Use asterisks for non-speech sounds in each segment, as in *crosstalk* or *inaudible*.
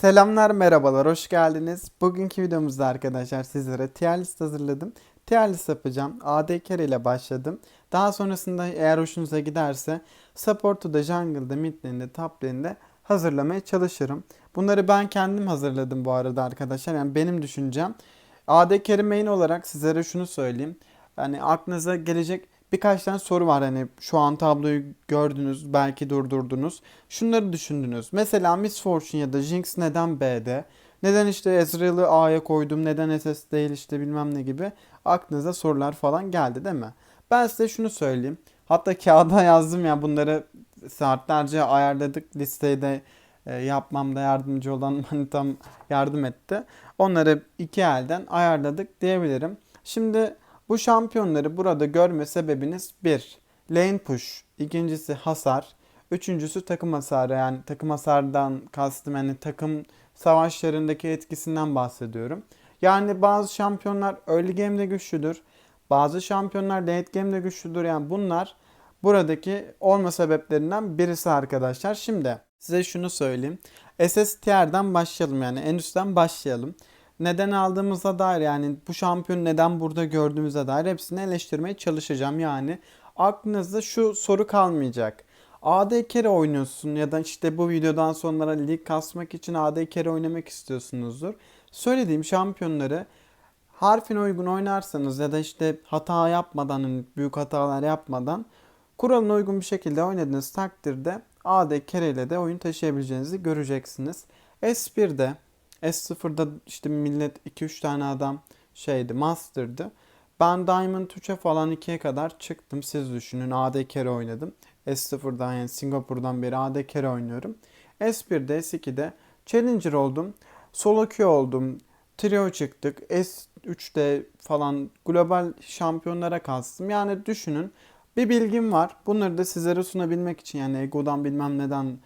Selamlar merhabalar hoş geldiniz. Bugünkü videomuzda arkadaşlar sizlere tier list hazırladım. Tier list yapacağım. AD carry ile başladım. Daha sonrasında eğer hoşunuza giderse support'u da jungle'da, mid lane'de, top lane'de hazırlamaya çalışırım. Bunları ben kendim hazırladım bu arada arkadaşlar. Yani benim düşüncem. AD carry main olarak sizlere şunu söyleyeyim. Yani aklınıza gelecek birkaç tane soru var. Hani şu an tabloyu gördünüz, belki durdurdunuz. Şunları düşündünüz. Mesela Miss Fortune ya da Jinx neden B'de? Neden işte Ezreal'ı A'ya koydum? Neden SS değil işte bilmem ne gibi aklınıza sorular falan geldi değil mi? Ben size şunu söyleyeyim. Hatta kağıda *laughs* yazdım ya bunları saatlerce ayarladık. Listeyi de e, yapmamda yardımcı olan *laughs* manitam yardım etti. Onları iki elden ayarladık diyebilirim. Şimdi bu şampiyonları burada görme sebebiniz bir Lane push, ikincisi hasar, üçüncüsü takım hasarı yani takım hasardan kastım yani takım savaşlarındaki etkisinden bahsediyorum. Yani bazı şampiyonlar early game'de güçlüdür. Bazı şampiyonlar late game'de güçlüdür. Yani bunlar buradaki olma sebeplerinden birisi arkadaşlar. Şimdi size şunu söyleyeyim. SS tier'den başlayalım yani en üstten başlayalım neden aldığımıza dair yani bu şampiyon neden burada gördüğümüze dair hepsini eleştirmeye çalışacağım. Yani aklınızda şu soru kalmayacak. AD carry oynuyorsun ya da işte bu videodan sonra lig kasmak için AD carry oynamak istiyorsunuzdur. Söylediğim şampiyonları harfine uygun oynarsanız ya da işte hata yapmadan, hani büyük hatalar yapmadan kuralına uygun bir şekilde oynadığınız takdirde AD carry ile de oyun taşıyabileceğinizi göreceksiniz. S1'de S0'da işte millet 2-3 tane adam şeydi Master'dı. Ben Diamond 3'e falan 2'ye kadar çıktım. Siz düşünün AD carry oynadım. S0'dan yani Singapur'dan beri AD carry oynuyorum. S1'de S2'de Challenger oldum. Solo queue oldum. Trio çıktık. S3'te falan global şampiyonlara kastım. Yani düşünün bir bilgim var. Bunları da sizlere sunabilmek için yani egodan bilmem neden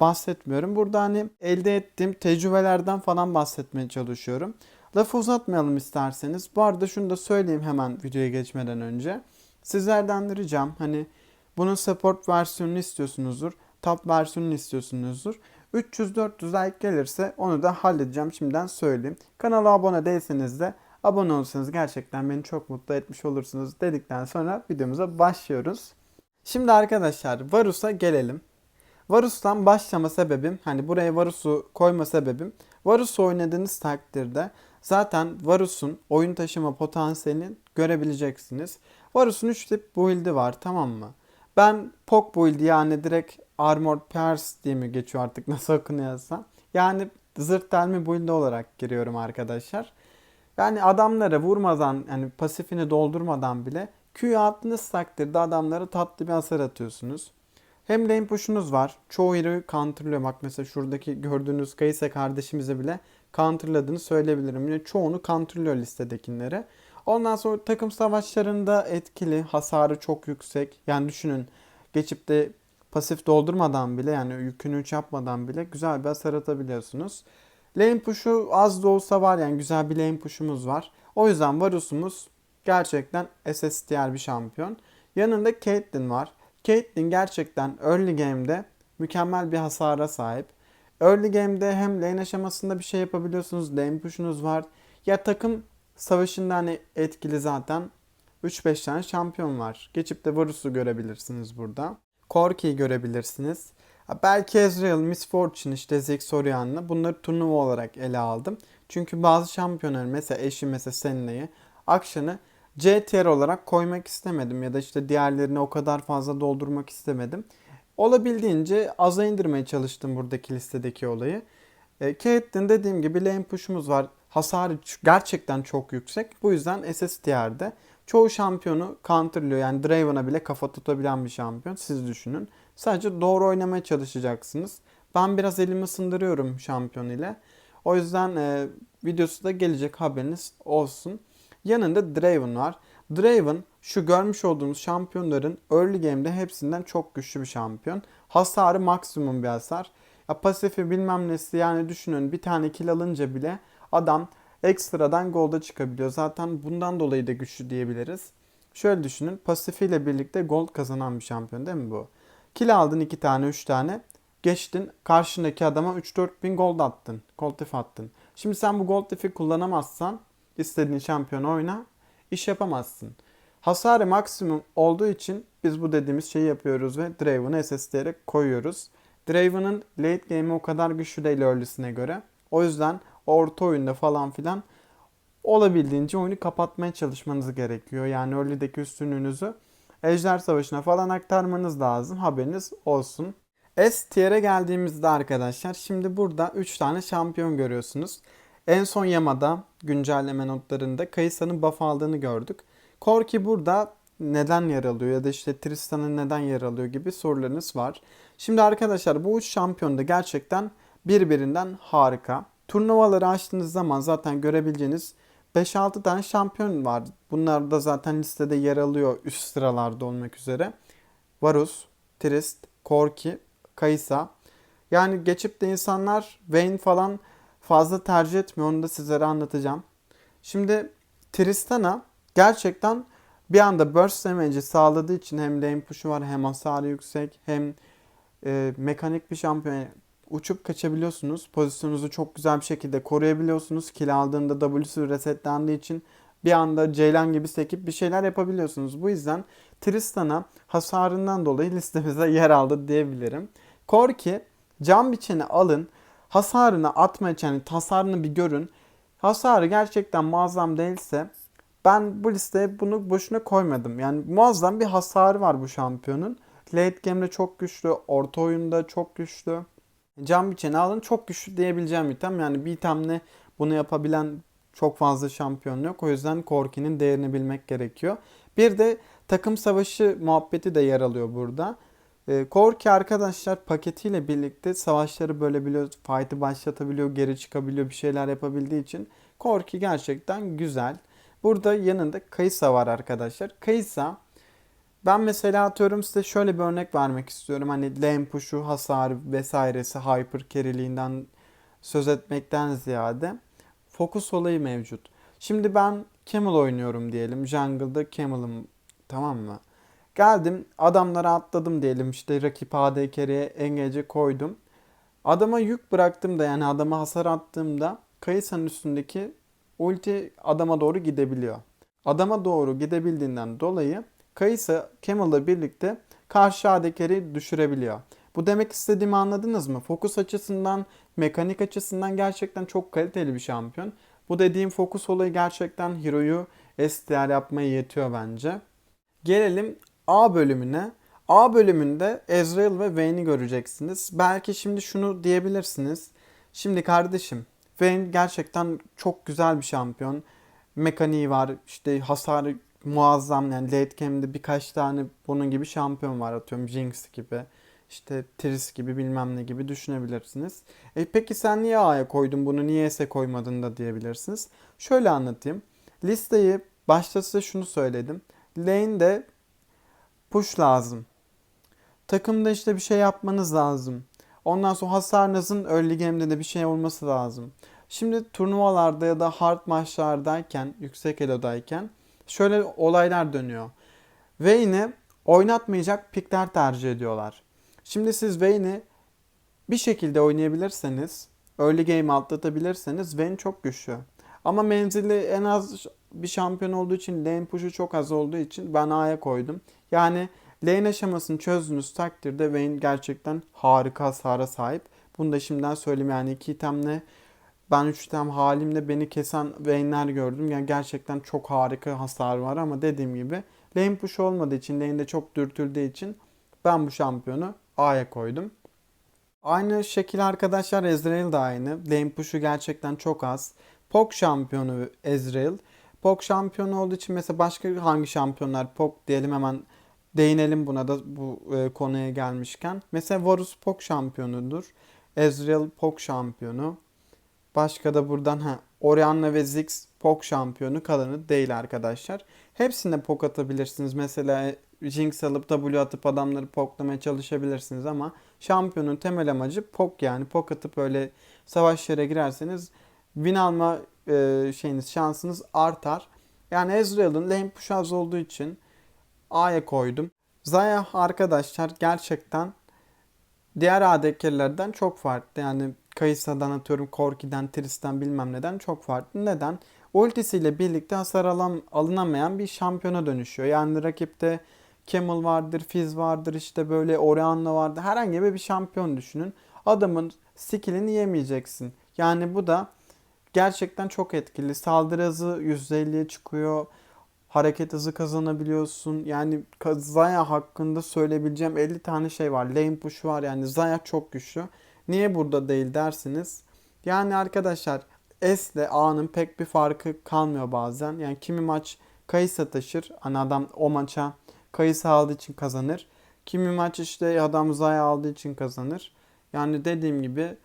bahsetmiyorum. Burada hani elde ettiğim tecrübelerden falan bahsetmeye çalışıyorum. Lafı uzatmayalım isterseniz. Bu arada şunu da söyleyeyim hemen videoya geçmeden önce. Sizlerden ricam hani bunun support versiyonunu istiyorsunuzdur. Top versiyonunu istiyorsunuzdur. 300-400 like gelirse onu da halledeceğim şimdiden söyleyeyim. Kanala abone değilseniz de abone olursanız gerçekten beni çok mutlu etmiş olursunuz dedikten sonra videomuza başlıyoruz. Şimdi arkadaşlar Varus'a gelelim. Varus'tan başlama sebebim hani buraya Varus'u koyma sebebim Varus oynadığınız takdirde zaten Varus'un oyun taşıma potansiyelini görebileceksiniz. Varus'un 3 tip build'i var tamam mı? Ben Pok build'i yani direkt Armor Pierce diye mi geçiyor artık *laughs* nasıl okunuyorsa. Yani zırt delme build'i olarak giriyorum arkadaşlar. Yani adamlara vurmadan yani pasifini doldurmadan bile Q'yu attığınız takdirde adamlara tatlı bir hasar atıyorsunuz. Hem lane push'unuz var. Çoğu hero'yu counterlıyor. Bak mesela şuradaki gördüğünüz Kaysa kardeşimize bile counterladığını söyleyebilirim. Yine çoğunu counterlıyor listedekileri. Ondan sonra takım savaşlarında etkili. Hasarı çok yüksek. Yani düşünün geçip de pasif doldurmadan bile yani yükünü 3 yapmadan bile güzel bir hasar atabiliyorsunuz. Lane push'u az da olsa var yani güzel bir lane push'umuz var. O yüzden Varus'umuz gerçekten SSTR bir şampiyon. Yanında Caitlyn var. Caitlyn gerçekten early game'de mükemmel bir hasara sahip. Early game'de hem lane aşamasında bir şey yapabiliyorsunuz. Lane push'unuz var. Ya takım savaşında hani etkili zaten 3-5 tane şampiyon var. Geçip de Varus'u görebilirsiniz burada. Corki'yi görebilirsiniz. Belki Ezreal, Miss Fortune, işte Ziggs Orianna bunları turnuva olarak ele aldım. Çünkü bazı şampiyonlar mesela eşi mesela Senna'yı, Akşan'ı C olarak koymak istemedim ya da işte diğerlerini o kadar fazla doldurmak istemedim. Olabildiğince aza indirmeye çalıştım buradaki listedeki olayı. E, Caitlyn dediğim gibi lane push'umuz var. Hasarı gerçekten çok yüksek. Bu yüzden SS tier'de çoğu şampiyonu counterlıyor. Yani Draven'a bile kafa tutabilen bir şampiyon. Siz düşünün. Sadece doğru oynamaya çalışacaksınız. Ben biraz elimi ısındırıyorum şampiyon ile. O yüzden e, videosu da gelecek haberiniz olsun. Yanında Draven var. Draven şu görmüş olduğumuz şampiyonların early game'de hepsinden çok güçlü bir şampiyon. Hasarı maksimum bir hasar. Ya pasifi bilmem nesi yani düşünün bir tane kill alınca bile adam ekstradan golda çıkabiliyor. Zaten bundan dolayı da güçlü diyebiliriz. Şöyle düşünün pasifiyle birlikte gold kazanan bir şampiyon değil mi bu? Kill aldın iki tane üç tane geçtin karşındaki adama 3-4 bin gold attın. Gold attın. Şimdi sen bu gold diff'i kullanamazsan istediğin şampiyonu oyna iş yapamazsın. Hasarı maksimum olduğu için biz bu dediğimiz şeyi yapıyoruz ve Draven'ı SS koyuyoruz. Draven'ın late game'i o kadar güçlü değil early'sine göre. O yüzden orta oyunda falan filan olabildiğince oyunu kapatmaya çalışmanız gerekiyor. Yani early'deki üstünlüğünüzü Ejder Savaşı'na falan aktarmanız lazım. Haberiniz olsun. S tier'e geldiğimizde arkadaşlar şimdi burada 3 tane şampiyon görüyorsunuz. En son Yama'da güncelleme notlarında Kayısa'nın buff aldığını gördük. Korki burada neden yer alıyor ya da işte Tristan'ın neden yer alıyor gibi sorularınız var. Şimdi arkadaşlar bu üç şampiyon da gerçekten birbirinden harika. Turnuvaları açtığınız zaman zaten görebileceğiniz 5-6 tane şampiyon var. Bunlar da zaten listede yer alıyor üst sıralarda olmak üzere. Varus, Trist, Korki, Kaysa. Yani geçip de insanlar Vayne falan fazla tercih etmiyor. Onu da sizlere anlatacağım. Şimdi Tristana gerçekten bir anda burst damage'i sağladığı için hem lane push'u var hem hasarı yüksek hem e, mekanik bir şampiyon. Uçup kaçabiliyorsunuz. Pozisyonunuzu çok güzel bir şekilde koruyabiliyorsunuz. Kill aldığında W'su resetlendiği için bir anda Ceylan gibi sekip bir şeyler yapabiliyorsunuz. Bu yüzden Tristan'a hasarından dolayı listemize *laughs* yer aldı diyebilirim. Korki cam biçeni alın. Hasarını atma yani hasarını bir görün. Hasarı gerçekten muazzam değilse ben bu listeye bunu boşuna koymadım. Yani muazzam bir hasarı var bu şampiyonun. Late game'de çok güçlü, orta oyunda çok güçlü. Can biçeni alın çok güçlü diyebileceğim item. Yani bir itemle bunu yapabilen çok fazla şampiyon yok. O yüzden Korki'nin değerini bilmek gerekiyor. Bir de takım savaşı muhabbeti de yer alıyor burada. Korki arkadaşlar paketiyle birlikte savaşları bölebiliyor, fight'ı başlatabiliyor, geri çıkabiliyor, bir şeyler yapabildiği için Korki gerçekten güzel. Burada yanında Kaysa var arkadaşlar. Kaysa ben mesela atıyorum size şöyle bir örnek vermek istiyorum. Hani lane push'u, hasarı vesairesi, hyper carry'liğinden söz etmekten ziyade fokus olayı mevcut. Şimdi ben Camel oynuyorum diyelim. Jungle'da Camel'ım tamam mı? Geldim adamlara atladım diyelim işte rakip AD engage koydum. Adama yük bıraktım da yani adama hasar attığımda Kayısa'nın üstündeki ulti adama doğru gidebiliyor. Adama doğru gidebildiğinden dolayı Kayısa Camel'la birlikte karşı ADC'leri düşürebiliyor. Bu demek istediğimi anladınız mı? Fokus açısından, mekanik açısından gerçekten çok kaliteli bir şampiyon. Bu dediğim fokus olayı gerçekten Hero'yu STR yapmaya yetiyor bence. Gelelim A bölümüne. A bölümünde Ezreal ve Vayne'i göreceksiniz. Belki şimdi şunu diyebilirsiniz. Şimdi kardeşim Vayne gerçekten çok güzel bir şampiyon. Mekaniği var, işte hasarı muazzam yani late game'de birkaç tane bunun gibi şampiyon var atıyorum Jinx gibi işte Triss gibi bilmem ne gibi düşünebilirsiniz. E peki sen niye A'ya koydun bunu niye S'e koymadın da diyebilirsiniz. Şöyle anlatayım. Listeyi başta size şunu söyledim. Lane'de push lazım. Takımda işte bir şey yapmanız lazım. Ondan sonra hasarınızın early game'de de bir şey olması lazım. Şimdi turnuvalarda ya da hard maçlardayken, yüksek elodayken şöyle olaylar dönüyor. Vayne'i oynatmayacak pikler tercih ediyorlar. Şimdi siz Vayne'i bir şekilde oynayabilirseniz, early game atlatabilirseniz Vayne çok güçlü. Ama menzili en az bir şampiyon olduğu için, lane push'u çok az olduğu için ben A'ya koydum. Yani lane aşamasını çözdüğünüz takdirde Vayne gerçekten harika hasara sahip. Bunu da şimdiden söyleyeyim yani iki itemle ben 3 item halimle beni kesen Vayne'ler gördüm. Yani gerçekten çok harika hasar var ama dediğim gibi lane push olmadığı için, lane'de çok dürtüldüğü için ben bu şampiyonu A'ya koydum. Aynı şekil arkadaşlar Ezreal da aynı. Lane push'u gerçekten çok az. Pok şampiyonu Ezreal. Pok şampiyonu olduğu için mesela başka hangi şampiyonlar Pok diyelim hemen değinelim buna da bu e, konuya gelmişken. Mesela Varus Pok şampiyonudur. Ezreal Pok şampiyonu. Başka da buradan ha Orianna ve Ziggs Pok şampiyonu kalanı değil arkadaşlar. Hepsine pok atabilirsiniz. Mesela Jinx alıp W atıp adamları poklamaya çalışabilirsiniz ama şampiyonun temel amacı pok yani. Pok atıp öyle savaşlara girerseniz win alma e, şeyiniz şansınız artar. Yani Ezreal'ın lane push az olduğu için A'ya koydum. Zaya arkadaşlar gerçekten diğer AD çok farklı. Yani Kayısa'dan atıyorum Corki'den, Trist'ten bilmem neden çok farklı. Neden? Ultisiyle birlikte hasar alan, alınamayan bir şampiyona dönüşüyor. Yani rakipte Camel vardır, Fizz vardır, işte böyle Orianna vardır. Herhangi bir şampiyon düşünün. Adamın skillini yemeyeceksin. Yani bu da gerçekten çok etkili. Saldırı hızı %50'ye çıkıyor. Hareket hızı kazanabiliyorsun. Yani Zaya hakkında söyleyebileceğim 50 tane şey var. Lane push var yani Zaya çok güçlü. Niye burada değil dersiniz. Yani arkadaşlar S ile A'nın pek bir farkı kalmıyor bazen. Yani kimi maç Kayısa taşır. Hani adam o maça Kayısa aldığı için kazanır. Kimi maç işte adam Zaya aldığı için kazanır. Yani dediğim gibi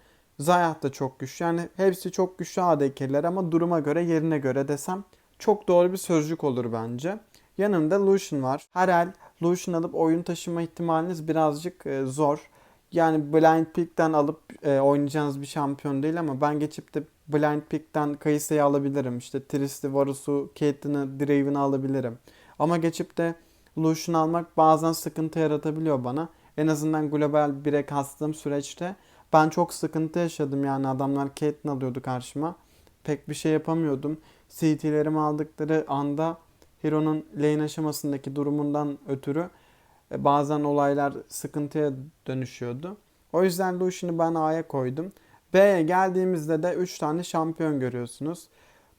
Zaya da çok güçlü. Yani hepsi çok güçlü ADK'ler ama duruma göre yerine göre desem çok doğru bir sözcük olur bence. Yanında Lucian var. Her el Lucian alıp oyun taşıma ihtimaliniz birazcık e, zor. Yani Blind Pick'ten alıp e, oynayacağınız bir şampiyon değil ama ben geçip de Blind Pick'ten Kayısa'yı alabilirim. İşte Trist'i, Varus'u, Caitlyn'i, Draven'ı alabilirim. Ama geçip de Lucian almak bazen sıkıntı yaratabiliyor bana. En azından global 1'e kastığım süreçte ben çok sıkıntı yaşadım yani adamlar Caitlyn alıyordu karşıma. Pek bir şey yapamıyordum. CT'lerimi aldıkları anda Hero'nun lane aşamasındaki durumundan ötürü e, bazen olaylar sıkıntıya dönüşüyordu. O yüzden Lucian'ı ben A'ya koydum. B'ye geldiğimizde de 3 tane şampiyon görüyorsunuz.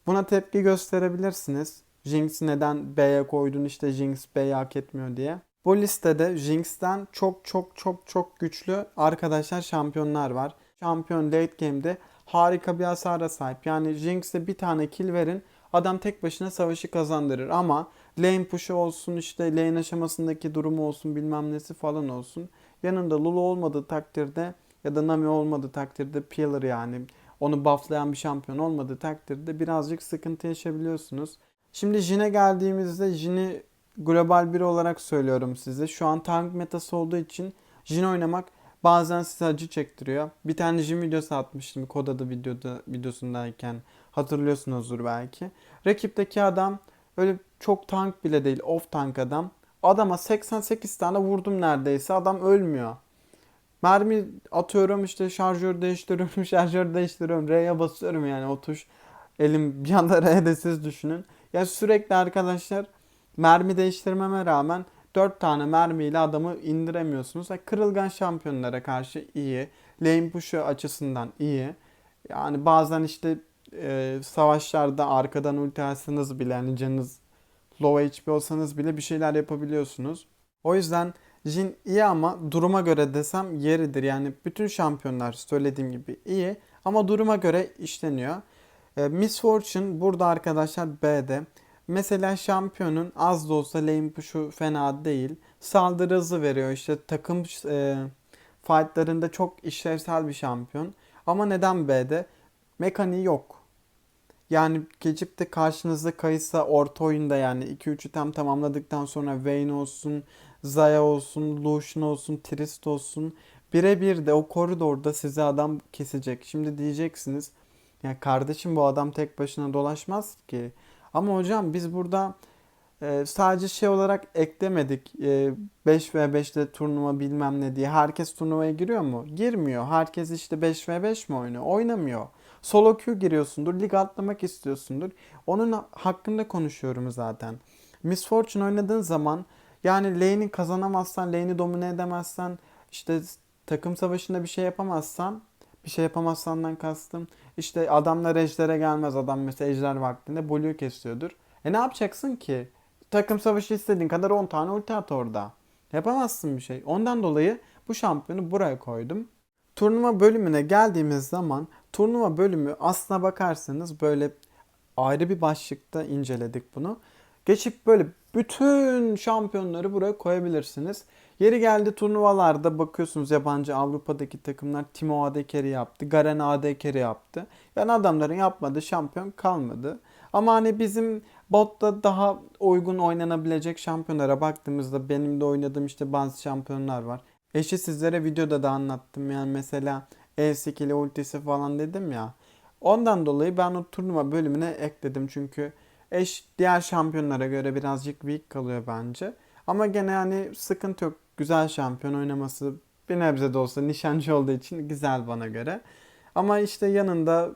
Buna tepki gösterebilirsiniz. Jinx neden B'ye koydun işte Jinx B'yi hak etmiyor diye. Bu listede Jinx'ten çok çok çok çok güçlü arkadaşlar şampiyonlar var. Şampiyon late game'de harika bir hasara sahip. Yani Jinx'e bir tane kill verin adam tek başına savaşı kazandırır ama lane push'u olsun işte lane aşamasındaki durumu olsun bilmem nesi falan olsun. Yanında Lulu olmadığı takdirde ya da Nami olmadığı takdirde Pillar yani onu bufflayan bir şampiyon olmadığı takdirde birazcık sıkıntı yaşayabiliyorsunuz. Şimdi Jin'e geldiğimizde Jin'i global biri olarak söylüyorum size. Şu an tank metası olduğu için Jin oynamak bazen size acı çektiriyor. Bir tane Jin videosu atmıştım kod adı videoda, videosundayken. Hatırlıyorsunuzdur belki. Rakipteki adam öyle çok tank bile değil. Off tank adam. Adama 88 tane vurdum neredeyse. Adam ölmüyor. Mermi atıyorum işte şarjör değiştiriyorum, *laughs* şarjör değiştiriyorum. R'ye basıyorum yani o tuş. Elim bir anda R'de siz düşünün. Ya sürekli arkadaşlar mermi değiştirmeme rağmen 4 tane mermiyle adamı indiremiyorsunuz. Yani kırılgan şampiyonlara karşı iyi. Lane push'u açısından iyi. Yani bazen işte e, savaşlarda arkadan ulti atsanız bile yani canınız low HP olsanız bile bir şeyler yapabiliyorsunuz. O yüzden Jin iyi ama duruma göre desem yeridir. Yani bütün şampiyonlar söylediğim gibi iyi ama duruma göre işleniyor. E, Miss Fortune burada arkadaşlar B'de. Mesela şampiyonun az da olsa lane push'u fena değil. Saldırı hızı veriyor. İşte takım e, fightlarında çok işlevsel bir şampiyon. Ama neden B'de? Mekaniği yok. Yani geçip de karşınızda Kayısa orta oyunda yani 2-3'ü tam tamamladıktan sonra Vayne olsun, Zaya olsun, Lucian olsun, Trist olsun. Birebir de o koridorda size adam kesecek. Şimdi diyeceksiniz ya kardeşim bu adam tek başına dolaşmaz ki. Ama hocam biz burada e, sadece şey olarak eklemedik. E, 5 v 5'te turnuva bilmem ne diye. Herkes turnuvaya giriyor mu? Girmiyor. Herkes işte 5 v 5 mi oynuyor? Oynamıyor. Solo queue giriyorsundur. Lig atlamak istiyorsundur. Onun hakkında konuşuyorum zaten. Miss Fortune oynadığın zaman yani lane'i kazanamazsan, lane'i domine edemezsen, işte takım savaşında bir şey yapamazsan, bir şey yapamazsandan kastım. İşte adamlar ejdere gelmez. Adam mesela ejder vaktinde Blue'yu kesiyordur. E ne yapacaksın ki? Takım savaşı istediğin kadar 10 tane ulti at orada. Yapamazsın bir şey. Ondan dolayı bu şampiyonu buraya koydum. Turnuva bölümüne geldiğimiz zaman turnuva bölümü aslına bakarsanız böyle ayrı bir başlıkta inceledik bunu. Geçip böyle bütün şampiyonları buraya koyabilirsiniz. Yeri geldi turnuvalarda bakıyorsunuz yabancı Avrupa'daki takımlar Timo AD yaptı. Garen AD yaptı. Yani adamların yapmadığı şampiyon kalmadı. Ama hani bizim botta daha uygun oynanabilecek şampiyonlara baktığımızda benim de oynadığım işte bazı şampiyonlar var. Eşi sizlere videoda da anlattım. Yani mesela E-skill'i ultisi falan dedim ya. Ondan dolayı ben o turnuva bölümüne ekledim. Çünkü eş diğer şampiyonlara göre birazcık weak kalıyor bence. Ama gene yani sıkıntı yok. Güzel şampiyon oynaması bir nebze de olsa nişancı olduğu için güzel bana göre. Ama işte yanında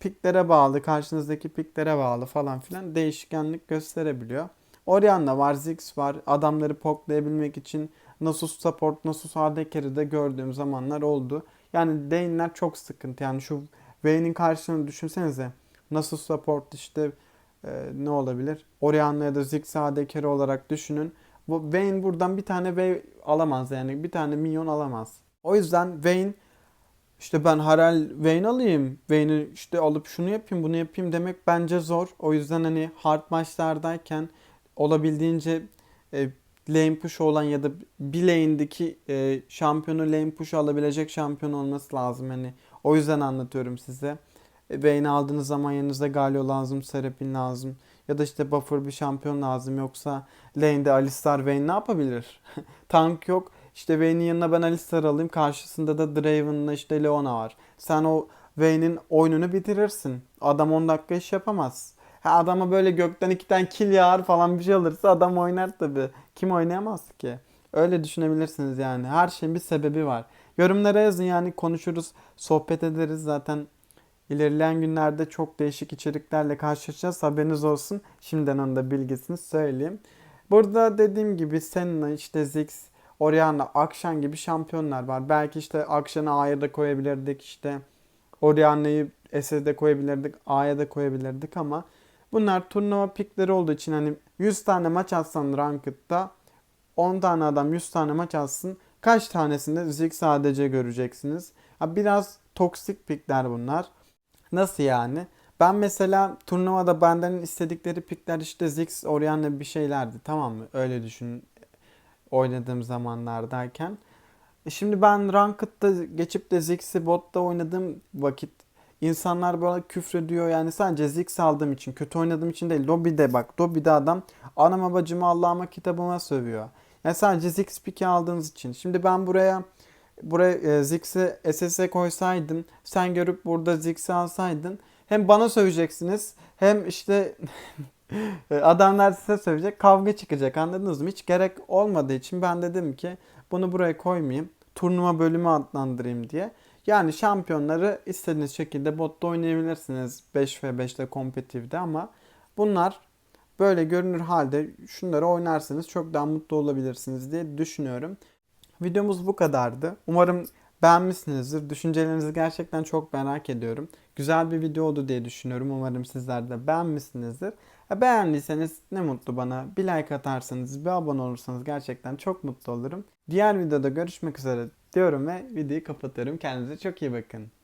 piklere bağlı, karşınızdaki piklere bağlı falan filan değişkenlik gösterebiliyor. Orianna var, Ziggs var. Adamları poklayabilmek için Nasus support, Nasus AD carry'de gördüğüm zamanlar oldu. Yani Dane'ler çok sıkıntı. Yani şu Vayne'in karşılığını düşünsenize. Nasus support işte e, ne olabilir? Orianna ya da Ziggs AD olarak düşünün. Bu Vayne buradan bir tane wave alamaz yani. Bir tane minyon alamaz. O yüzden Vayne işte ben Harel Vayne alayım. Vayne'i işte alıp şunu yapayım bunu yapayım demek bence zor. O yüzden hani hard maçlardayken olabildiğince e, lane push olan ya da bir lane'deki e, şampiyonu lane push alabilecek şampiyon olması lazım. Hani o yüzden anlatıyorum size. E, Vayne aldığınız zaman yanınızda Galio lazım, Seraphine lazım. Ya da işte buffer bir şampiyon lazım. Yoksa lane'de Alistar Vayne ne yapabilir? *laughs* Tank yok. İşte Vayne'in yanına ben Alistar alayım. Karşısında da Draven'la işte Leona var. Sen o Vayne'in oyununu bitirirsin. Adam 10 dakika iş yapamaz. Ha adama böyle gökten iki tane kill yağar falan bir şey alırsa adam oynar tabi. Kim oynayamaz ki? Öyle düşünebilirsiniz yani. Her şeyin bir sebebi var. Yorumlara yazın yani konuşuruz, sohbet ederiz. Zaten ilerleyen günlerde çok değişik içeriklerle karşılaşacağız. Haberiniz olsun. Şimdiden onu da bilgisini söyleyeyim. Burada dediğim gibi Senna, işte Ziggs, Orianna, Akshan gibi şampiyonlar var. Belki işte Akshan'ı A'ya da koyabilirdik. işte Orianna'yı S'e koyabilirdik. A'ya da koyabilirdik ama bunlar turnuva pikleri olduğu için hani 100 tane maç atsan Ranked'da 10 tane adam 100 tane maç atsın. Kaç tanesinde Ziggs sadece göreceksiniz. Ha, biraz toksik pikler bunlar. Nasıl yani? Ben mesela turnuvada benden istedikleri pikler işte Ziggs, Orianna bir şeylerdi. Tamam mı? Öyle düşün oynadığım zamanlardayken. E şimdi ben Ranked'da geçip de Ziggs'i botta oynadığım vakit insanlar böyle küfrediyor yani sadece Ziggs aldığım için kötü oynadığım için değil. Lobby'de bak Lobby'de adam anama bacıma Allah'ıma kitabıma sövüyor. Yani sadece Ziggs pick'i aldığınız için. Şimdi ben buraya buraya e, Ziggs'i SS'e koysaydım sen görüp burada Ziggs'i alsaydın hem bana söveceksiniz hem işte *laughs* adamlar size sövecek kavga çıkacak anladınız mı? Hiç gerek olmadığı için ben dedim ki bunu buraya koymayayım. Turnuva bölümü adlandırayım diye. Yani şampiyonları istediğiniz şekilde botta oynayabilirsiniz 5v5'te kompetitifde ama bunlar böyle görünür halde şunları oynarsanız çok daha mutlu olabilirsiniz diye düşünüyorum. Videomuz bu kadardı. Umarım beğenmişsinizdir. Düşüncelerinizi gerçekten çok merak ediyorum. Güzel bir video oldu diye düşünüyorum. Umarım sizler de beğenmişsinizdir. Ha, beğendiyseniz ne mutlu bana. Bir like atarsanız, bir abone olursanız gerçekten çok mutlu olurum. Diğer videoda görüşmek üzere diyorum ve videoyu kapatıyorum. Kendinize çok iyi bakın.